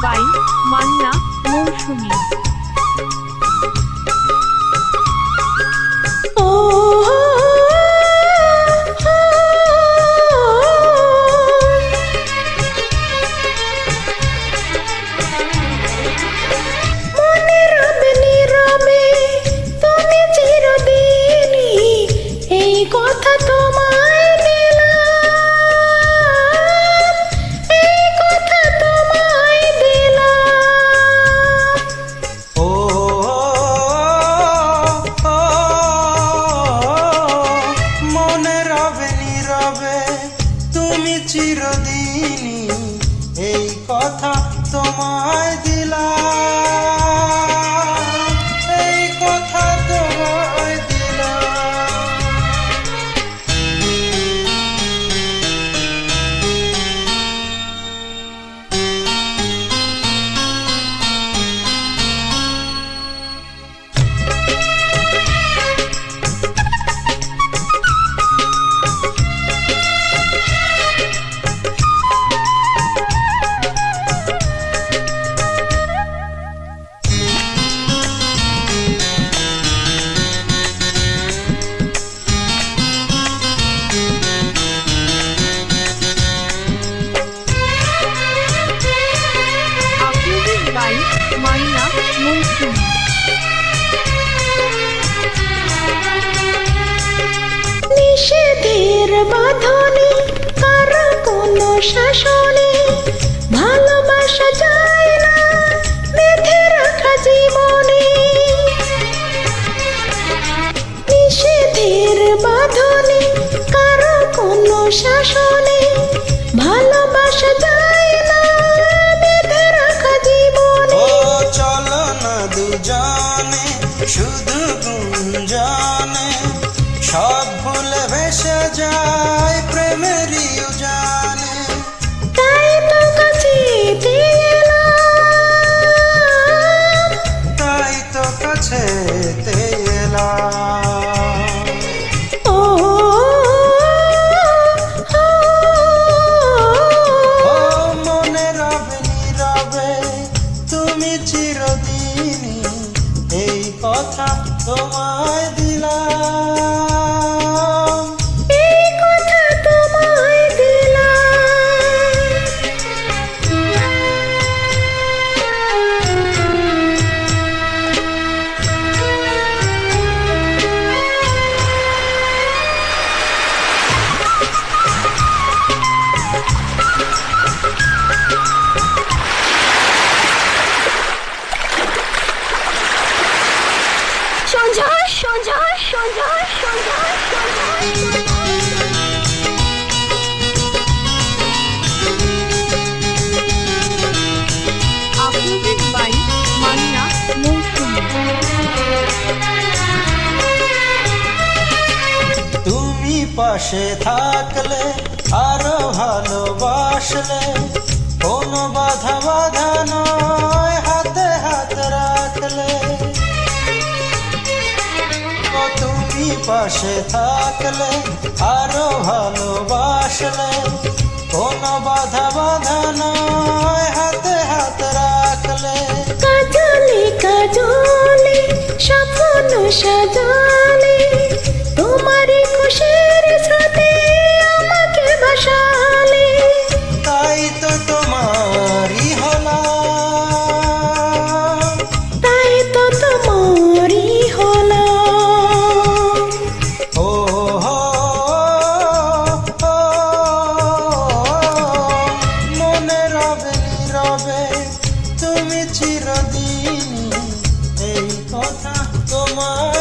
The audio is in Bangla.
Fine. বাঁধনে কারা কোন শাসনে আমি চিরদিনই এই কথা তোমায় দিলাম। তুমি পাশে থাকলে আরও ভালোবাসলে। কোনো বাধা বাধা নয়, হাতে হাত রাখলে। তুমি পাশে থাকলে আরও ভালোবাসলে। কোনো বাধা বাধা নয়, হাতে হাত রাখলে। 舍得。tomorrow.